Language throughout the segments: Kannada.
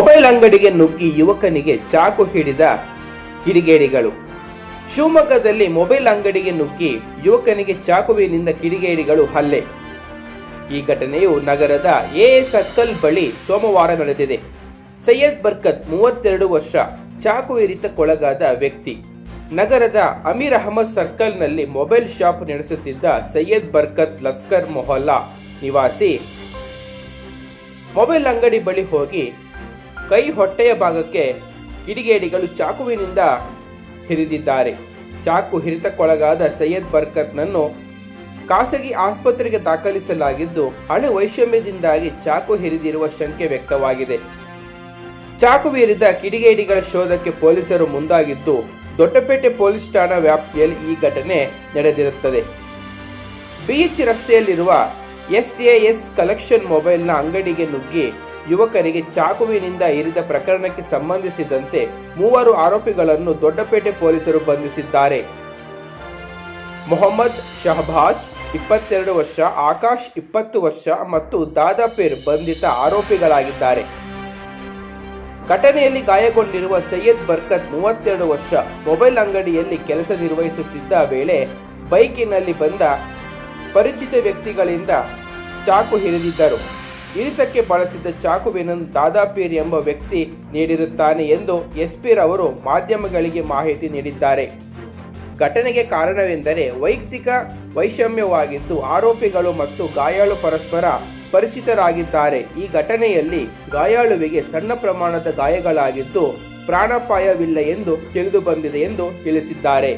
ಮೊಬೈಲ್ ಅಂಗಡಿಗೆ ನುಗ್ಗಿ ಯುವಕನಿಗೆ ಚಾಕು ಹಿಡಿದ ಕಿಡಿಗೇಡಿಗಳು. ಶಿವಮೊಗ್ಗದಲ್ಲಿ ಮೊಬೈಲ್ ಅಂಗಡಿಗೆ ನುಗ್ಗಿ ಯುವಕನಿಗೆ ಚಾಕುವಿನಿಂದ ಕಿಡಿಗೇಡಿಗಳು ಹಲ್ಲೆ. ಈ ಘಟನೆಯು ನಗರದ ಎ ಸರ್ಕಲ್ ಬಳಿ ಸೋಮವಾರ ನಡೆದಿದೆ. ಸೈಯದ್ ಬರ್ಕತ್ ಮೂವತ್ತೆರಡು ವರ್ಷ ಚಾಕು ಇರಿತಕ್ಕೊಳಗಾದ ವ್ಯಕ್ತಿ. ನಗರದ ಅಮೀರ್ ಅಹಮದ್ ಸರ್ಕಲ್ನಲ್ಲಿ ಮೊಬೈಲ್ ಶಾಪ್ ನಡೆಸುತ್ತಿದ್ದ ಸೈಯದ್ ಬರ್ಕತ್ ಲಸ್ಕರ್ ಮೊಹಲ್ಲಾ ನಿವಾಸಿ. ಮೊಬೈಲ್ ಅಂಗಡಿ ಬಳಿ ಹೋಗಿ ಕೈ ಹೊಟ್ಟೆಯ ಭಾಗಕ್ಕೆ ಕಿಡಿಗೇಡಿಗಳು ಚಾಕುವಿನಿಂದ ಹಿರಿದಿದ್ದಾರೆ. ಚಾಕು ಹಿರಿತಕ್ಕೊಳಗಾದ ಸೈಯದ್ ಬರ್ಕತ್ನನ್ನು ಖಾಸಗಿ ಆಸ್ಪತ್ರೆಗೆ ದಾಖಲಿಸಲಾಗಿದ್ದು, ಹಣೆ ವೈಷಮ್ಯದಿಂದಾಗಿ ಚಾಕು ಹಿರಿದಿರುವ ಶಂಕೆ ವ್ಯಕ್ತವಾಗಿದೆ. ಚಾಕು ಬೀರಿದ ಕಿಡಿಗೇಡಿಗಳ ಶೋಧಕ್ಕೆ ಪೊಲೀಸರು ಮುಂದಾಗಿದ್ದು, ದೊಡ್ಡಪೇಟೆ ಪೊಲೀಸ್ ಠಾಣಾ ವ್ಯಾಪ್ತಿಯಲ್ಲಿ ಈ ಘಟನೆ ನಡೆದಿರುತ್ತದೆ. ಬೀಚ್ ರಸ್ತೆಯಲ್ಲಿರುವ ಎಸ್ಎಎಸ್ ಕಲೆಕ್ಷನ್ ಮೊಬೈಲ್ನ ಅಂಗಡಿಗೆ ನುಗ್ಗಿ ಯುವಕರಿಗೆ ಚಾಕುವಿನಿಂದ ಇರಿದ ಪ್ರಕರಣಕ್ಕೆ ಸಂಬಂಧಿಸಿದಂತೆ ಮೂವರು ಆರೋಪಿಗಳನ್ನು ದೊಡ್ಡಪೇಟೆ ಪೊಲೀಸರು ಬಂಧಿಸಿದ್ದಾರೆ. ಮೊಹಮ್ಮದ್ ಶಹಬಾಜ್ ಇಪ್ಪತ್ತೆರಡು ವರ್ಷ, ಆಕಾಶ್ ಇಪ್ಪತ್ತು ವರ್ಷ ಮತ್ತು ದಾದಾಪೀರ್ ಬಂಧಿತ ಆರೋಪಿಗಳಾಗಿದ್ದಾರೆ. ಘಟನೆಯಲ್ಲಿ ಗಾಯಗೊಂಡಿರುವ ಸೈಯದ್ ಬರ್ಕತ್ ಮೂವತ್ತೆರಡು ವರ್ಷ, ಮೊಬೈಲ್ ಅಂಗಡಿಯಲ್ಲಿ ಕೆಲಸ ನಿರ್ವಹಿಸುತ್ತಿದ್ದ ವೇಳೆ ಬೈಕಿನಲ್ಲಿ ಬಂದ ಪರಿಚಿತ ವ್ಯಕ್ತಿಗಳಿಂದ ಚಾಕು ಹಿರಿದಿದ್ದರು ಇರಿತಕ್ಕೆ ಬಳಸಿದ್ದ ಚಾಕುವಿನನ್ನು ದಾದಾಪೀರ್ ಎಂಬ ವ್ಯಕ್ತಿ ನೀಡಿರುತ್ತಾನೆ ಎಂದು ಎಸ್ಪೀರ್ ಅವರು ಮಾಧ್ಯಮಗಳಿಗೆ ಮಾಹಿತಿ ನೀಡಿದ್ದಾರೆ. ಘಟನೆಗೆ ಕಾರಣವೆಂದರೆ ವೈಯಕ್ತಿಕ ವೈಷಮ್ಯವಾಗಿದ್ದು ಆರೋಪಿಗಳು ಮತ್ತು ಗಾಯಾಳು ಪರಸ್ಪರ ಪರಿಚಿತರಾಗಿದ್ದಾರೆ. ಈ ಘಟನೆಯಲ್ಲಿ ಗಾಯಾಳುವಿಗೆ ಸಣ್ಣ ಪ್ರಮಾಣದ ಗಾಯಗಳಾಗಿದ್ದು ಪ್ರಾಣಾಪಾಯವಿಲ್ಲ ಎಂದು ತಿಳಿದು ಬಂದಿದೆ ಎಂದು ತಿಳಿಸಿದ್ದಾರೆ.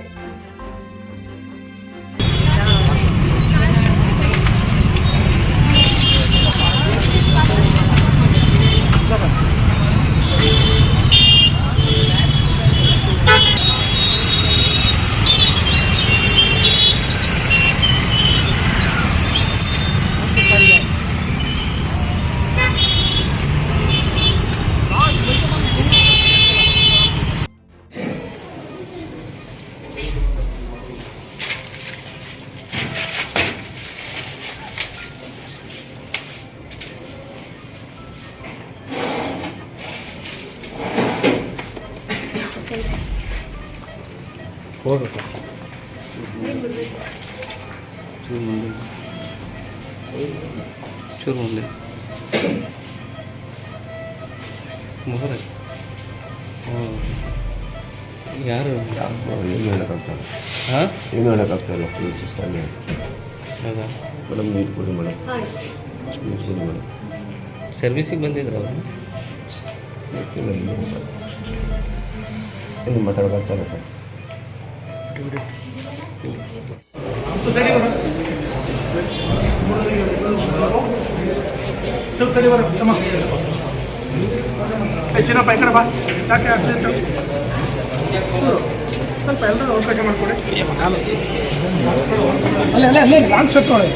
ಹೋಗ್ಬೇಕು. ಚೂರು ಮುಂದೆ ಚೂರು ಮುಂದೆ ಮೊಹರ ಹ್ಞೂ ಯಾರು? ಏನು ಹೇಳೋಕ್ಕಾಗ್ತಲ್ಲ ಹಾಂ ಏನು ಹೇಳೋಕ್ಕಾಗ್ತಲ್ಲ ಪೊಲೀಸ್ ಸ್ಥಾನ ಹೌದಾ ಮೇಡಮ್ ನೀರು ಕೊಡಿ ಮೇಡಮ್ ನೀರು ಕೊಡಿ ಮೇಡಮ್ ಸರ್ವಿಸಿಗೆ ಬಂದಿದ್ರು ಅವರು ಏನು ಮಾತಾಡೋಕ್ಕಾಗ್ತಲ್ಲ ಸರ್ ಚಿನ್ನಪ್ಪ ಈ ಕಡೆ ಬಾ ಯಾಕೆ ಅರ್ಜೆಂಟ್ ಸ್ವಲ್ಪ ಎಲ್ಲರೂ ಅವ್ರ ಕಡೆ ಮಾಡ್ಕೊಡಿ ಅಲ್ಲೇ ಅಲ್ಲೇ ಅಲ್ಲೇ ಲಾಂಗ್ ಶರ್ಟ್ ನೋಡಿ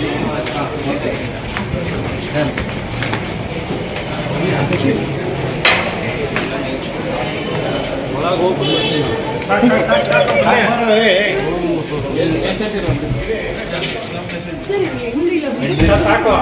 ಸಾಕು.